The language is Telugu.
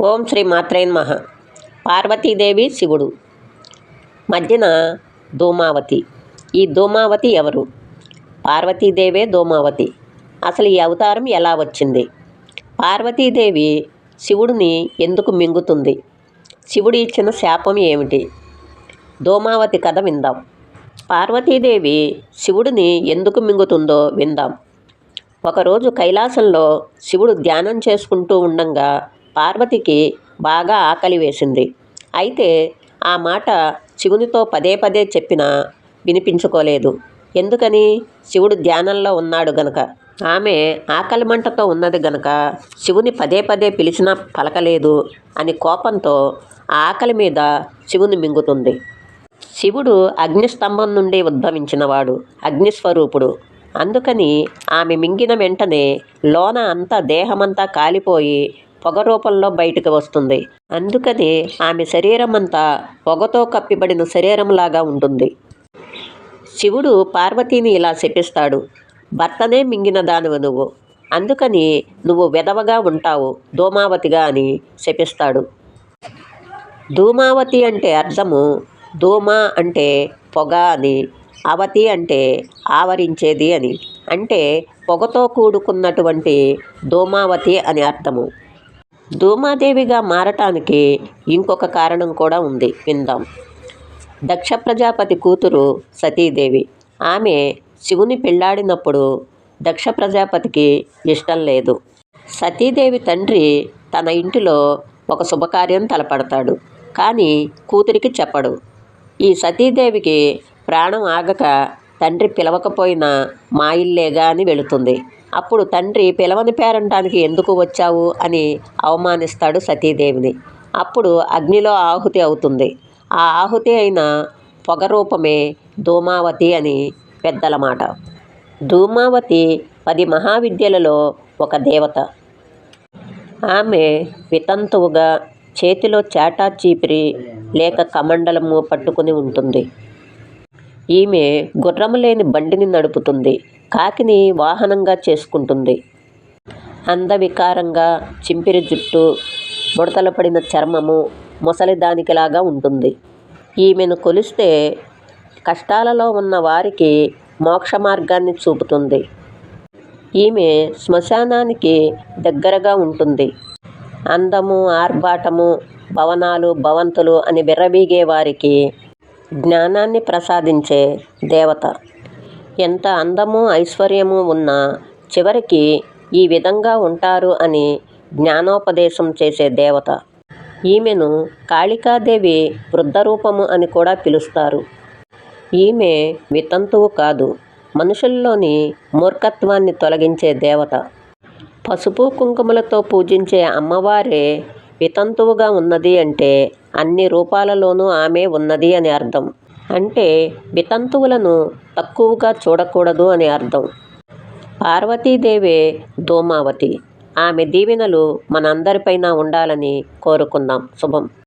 ఓం శ్రీ మాత్రే పార్వతీదేవి శివుడు. మధ్యన ధూమావతి. ఈ ధూమావతి ఎవరు? పార్వతీదేవే ధూమావతి. అసలు ఈ అవతారం ఎలా వచ్చింది? పార్వతీదేవి శివుడిని ఎందుకు మింగుతుంది? శివుడు ఇచ్చిన శాపం ఏమిటి? ధూమావతి కథ విందాం. పార్వతీదేవి శివుడిని ఎందుకు మింగుతుందో విందాం. ఒకరోజు కైలాసంలో శివుడు ధ్యానం చేసుకుంటూ ఉండంగా పార్వతికి బాగా ఆకలి వేసింది. అయితే ఆ మాట శివునితో పదే పదే చెప్పినా వినిపించుకోలేదు. ఎందుకని? శివుడు ధ్యానంలో ఉన్నాడు గనక. ఆమె ఆకలి మంటతో ఉన్నది గనక శివుని పదే పదే పిలిచినా పలకలేదు అని కోపంతో ఆ ఆకలి మీద శివుని మింగుతుంది. శివుడు అగ్నిస్తంభం నుండి ఉద్భవించినవాడు అగ్నిస్వరూపుడు. అందుకని ఆమె మింగిన వెంటనే లోన అంతా దేహమంతా కాలిపోయి పొగ రూపంలో బయటకు వస్తుంది. అందుకని ఆమె శరీరం అంతా పొగతో కప్పిబడిన శరీరంలాగా ఉంటుంది. శివుడు పార్వతీని ఇలా శపిస్తాడు భర్తనే మింగిన దానివి నువ్వు. అందుకని నువ్వు వెధవగా ఉంటావు ధూమావతిగా అని శపిస్తాడు. ధూమావతి అంటే అర్థము ధూమ అంటే పొగ అని అవతి అంటే ఆవరించేది అని. అంటే పొగతో కూడుకున్నటువంటి ధూమావతి అని అర్థము. ధూమాదేవిగా మారటానికి ఇంకొక కారణం కూడా ఉంది. విందాం. దక్ష ప్రజాపతి కూతురు సతీదేవి. ఆమె శివుని పెళ్ళాడినప్పుడు దక్ష ప్రజాపతికి ఇష్టం లేదు. సతీదేవి తండ్రి తన ఇంటిలో ఒక శుభకార్యం తలపడతాడు. కానీ కూతురికి చెప్పడు. ఈ సతీదేవికి ప్రాణం ఆగక తండ్రి పిలవకపోయినా మా ఇల్లేగా అని వెళుతుంది. అప్పుడు తండ్రి పిలవని పేరంటానికి ఎందుకు వచ్చావు? అని అవమానిస్తాడు సతీదేవిని. అప్పుడు అగ్నిలో ఆహుతి అవుతుంది. ఆ ఆహుతి అయిన పొగ రూపమే ధూమావతి అని పెద్దల మాట ధూమావతి పది మహావిద్యలలో ఒక దేవత. ఆమె వితంతువుగా చేతిలో చాటా చీపిరి లేక కమండలము పట్టుకుని ఉంటుంది. ఈమె గుర్రము లేని బండిని నడుపుతుంది కాకిని వాహనంగా చేసుకుంటుంది. అందవికారంగా చింపిరి జుట్టు ముడతలు పడిన చర్మము ముసలిదానికిలాగా ఉంటుంది. ఈమెను కొలిస్తే కష్టాలలో ఉన్న వారికి మోక్ష మార్గాన్ని చూపుతుంది. ఈమె శ్మశానానికి దగ్గరగా ఉంటుంది. అందము ఆర్భాటము భవనాలు భవంతులు అని విర్రవీగే వారికి జ్ఞానాన్ని ప్రసాదించే దేవత. ఎంత అందము ఐశ్వర్యము ఉన్నా చివరికి ఈ విధంగా ఉంటారు అని జ్ఞానోపదేశం చేసే దేవత. ఈమెను కాళికాదేవి వృద్ధరూపము అని కూడా పిలుస్తారు. ఈమె వితంతువు కాదు మనుషుల్లోని మూర్ఖత్వాన్ని తొలగించే దేవత. పసుపు కుంకుమలతో పూజించే అమ్మవారే వితంతువుగా ఉన్నది అంటే అన్ని రూపాలలోనూ ఆమె ఉన్నది అని అర్థం. అంటే వితంతువులను తక్కువగా చూడకూడదు అని అర్థం. పార్వతీదేవే ధూమావతి ఆమె దీవెనలు మనందరిపైన ఉండాలని కోరుకుందాం. శుభం.